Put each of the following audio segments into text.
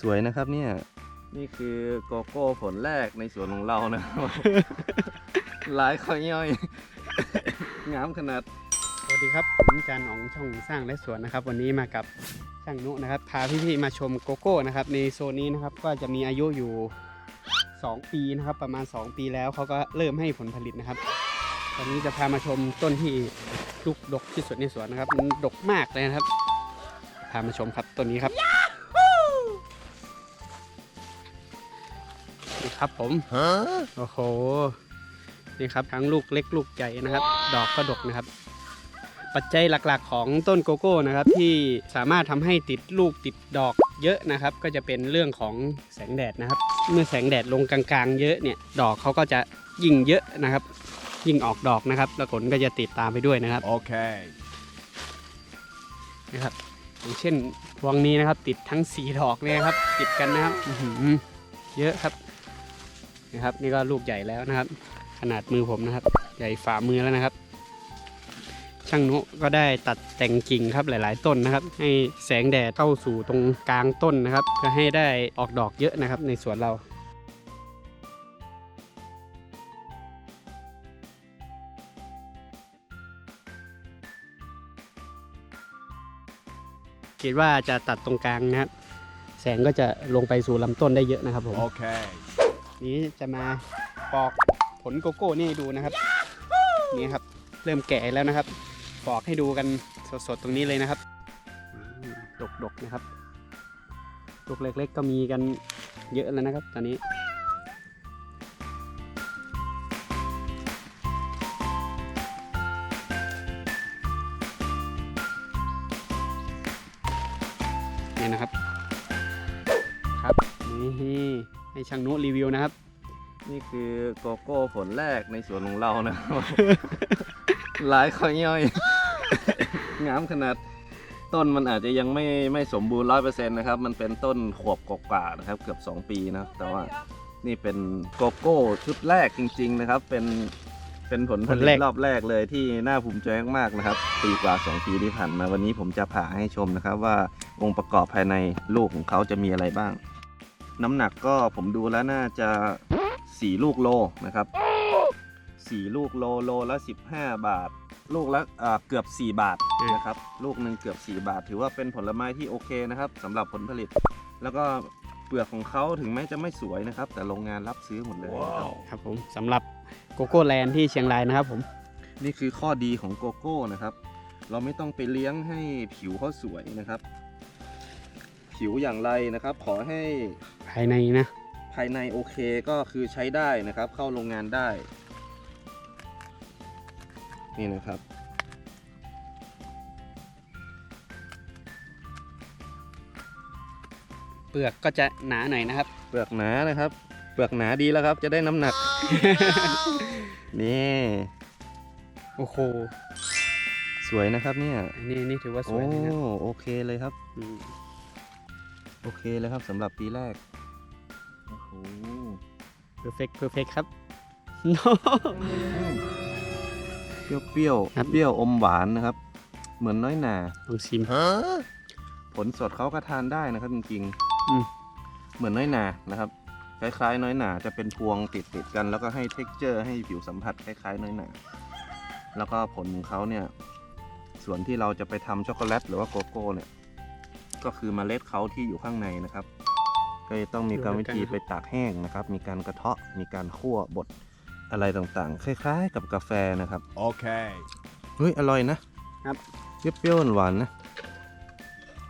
สวยนะครับเนี่ย นี่คือโกโก้ผลแรกในสวนของเรานะครับหลายข้อย่อย งามขนาด สวัสดีครับ ผมจานอ๋องช่องสร้างและสวนนะครับ วันนี้มากับช่างนุนะครับ พาพี่ๆมาชมโกโก้นะครับ ในโซนนี้นะครับ ก็จะมีอายุอยู่ 2 ปีนะครับ ประมาณ 2 ปีแล้วเขาก็เริ่มให้ผลผลิตนะครับ ตอนนี้จะพามาชมต้นที่ลูกดกที่สุดในสวนนะครับ มันดกมากเลยนะครับ พามาชมครับต้นนี้ครับ ครับผมโอ้โหนี่ครับทั้งลูกเล็กลูกใหญ่นะครับ ดอกก็ดกนะครับ ปัจจัยหลักๆของต้นโกโก้นะครับ ที่สามารถทำให้ติดลูกติดดอกเยอะนะครับ ก็จะเป็นเรื่องของแสงแดดนะครับ เมื่อแสงแดดลงกลางๆ เยอะเนี่ยดอกเขาก็จะยิ่งเยอะนะครับ ยิ่งออกดอกนะครับ แล้วผลก็จะติดตามไปด้วยนะครับ Okay. นะครับอย่างเช่นพวงนี้นะครับ ติดทั้งสีดอกเลยนะครับ ติดกันนะครับอื้อหือเยอะครับ นะครับ นี่ก็ลูกใหญ่แล้วนะครับ ขนาดมือผมนะครับ ใหญ่ฝ่ามือแล้วนะครับ ช่างนุก็ได้ตัดแต่งกิ่งครับหลาย ๆ ต้นนะครับ ให้แสงแดดเข้าสู่ตรงกลางต้นนะครับเพื่อให้ได้ออกดอกเยอะนะครับ ในสวนเราคิดว่าจะตัดตรงกลางนะครับ แสงก็จะลงไปสู่ลำต้นได้เยอะนะครับผม Okay. นี้จะมาปอกผลโกโก้นี่ให้ดูนะครับ นี่ครับเริ่มแก่แล้วนะครับ ปอกให้ดูกันสดๆตรงนี้เลยนะครับอืมดกๆนะครับลูกเล็กๆก็มีกันเยอะแล้วนะครับ ตอนนี้นี่นะครับครับ นี่ให้ช่างนุรีวิวนะครับ นี่คือโกโก้ผลแรกในสวนของเรานะครับหลายข้อย่อย งามขนาดต้นมันอาจจะยังไม่ไม่สมบูรณ์ร้อยเปอร์เซ็นต์นะครับ มันเป็นต้นขวบกว่าๆนะครับ เกือบ 2 ปีนะครับแต่ว่านี่เป็นโกโก้ชุดแรกจริง ๆนะครับ เป็นเป็นผลผผลลิแรตก รอบแรกเลยที่น่าภูมิใจมากๆนะครับ ปีกว่า 2 ปีที่ผ่านมาวันนี้ผมจะผ่าให้ชมนะครับ ว่าองค์ประกอบภายในลูกของเขาจะมีอะไรบ้าง น้ำหนักก็ผมดูแล้วน่าจะ4ลูกโลนะครับ4ลูกโลโลละ15บาท ลูกละอ่าเกือบ4บาทนะครับ ลูกหนึ่งเกือบ4บาท ถือว่าเป็นผลไม้ที่โอเคนะครับสำหรับผลผลิต แล้วก็เปลือกของเขาถึงแม้จะไม่สวยนะครับ แต่โรงงานรับซื้อหมดเลยนะครับครับผมสำหรับโกโก้แลนด์ที่เชียงรายนะครับผมนี่คือข้อดีของโกโก้นะครับ เราไม่ต้องไปเลี้ยงให้ผิวเขาสวยนะครับ ผิวอย่างไรนะครับ ขอให้ภายในนะ ภายในโอเคก็คือใช้ได้นะครับ เข้าโรงงานได้ นี่นะครับ เปลือกก็จะหนาหน่อยนะครับ เปลือกหนานะครับ เปลือกหนาดีแล้วครับ จะได้น้ำหนัก นี่ โอ้โหสวยนะครับเนี่ย อันนี้นี่ถือว่าสโอ้วยเลยนะโอเคเลยครับ อืม โอเคเลยครับสำหรับปีแรก โอ้โหเพอร์เฟกต์เพอร์เฟกครับ เปรี้ยวเปรี้ยวๆครับ เปรี้ยวอมหวานนะครับ เหมือนน้อยหนาลองชิม ผลสดเขาก็ทานได้นะครับจริงอืม ๆเหมือนน้อยหนานะครับ คล้ายๆ น้อยหนาจะเป็นพวงติดติดๆกัน แล้วก็ให้เท็กเจอร์ ให้ผิวสัมผัสคล้ายๆ น้อยหนา แล้วก็ผลของเขาเนี่ย ส่วนที่เราจะไปทำช็อกโกแลตหรือว่าโกโก้เนี่ย ก็คือเมล็ดเขาที่อยู่ข้างในนะครับ ก็จะต้องมีกรรมวิธีไปตากแห้งนะครับ มีการกระเทาะมีการคั่วบดอะไรต่างๆ คล้ายๆ กับกาแฟนะครับ Okay. เฮ้ยอร่อยนะครับ เปรี้ยวๆหวานๆนะ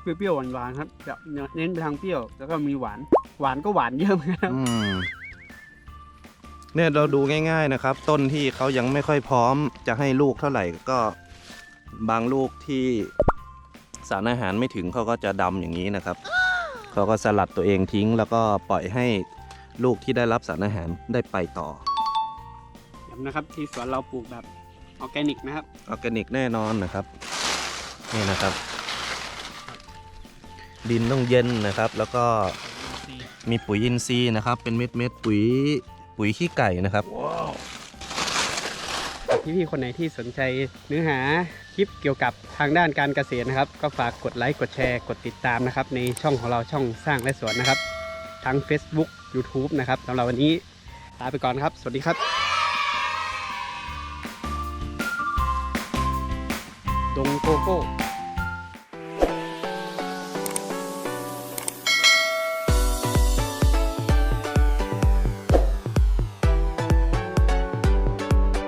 เปรี้ยวๆหวานๆครับจะเน้นไปทางเปรี้ยวแล้วก็มีหวานหวานก็หวานเยอะเหมือนกันครับอืมเนี่ยเราดูง่าย ๆนะครับ ต้นที่เขายังไม่ค่อยพร้อมจะให้ลูกเท่าไหร่ก็บางลูกที่ สารอาหารไม่ถึงเขาก็จะดำอย่างนี้นะครับเขาก็สลัดตัวเองทิ้ง แล้วก็ปล่อยให้ลูกที่ได้รับสารอาหารได้ไปต่อย้ำนะครับที่สวนเราปลูกแบบออร์แกนิกนะครับออร์แกนิกแน่นอนนะครับนี่นะครับ ดินต้องเย็นนะครับ แล้วก็มีปุ๋ยอินทรีย์นะครับ เป็นเม็ดเม็ดๆปุ๋ยปุ๋ยขี้ไก่นะครับ Wow. พี่ๆคนไหนที่สนใจเนื้อหาคลิปเกี่ยวกับทางด้านการเกษตรนะครับ ก็ฝากกดไลค์กดแชร์กดติดตามนะครับ ในช่องของเราช่องสร้างและสวนนะครับ ทั้ง Facebook YouTube นะครับสำหรับวันนี้ลาไปก่อนครับ สวัสดีครับดงโกโก้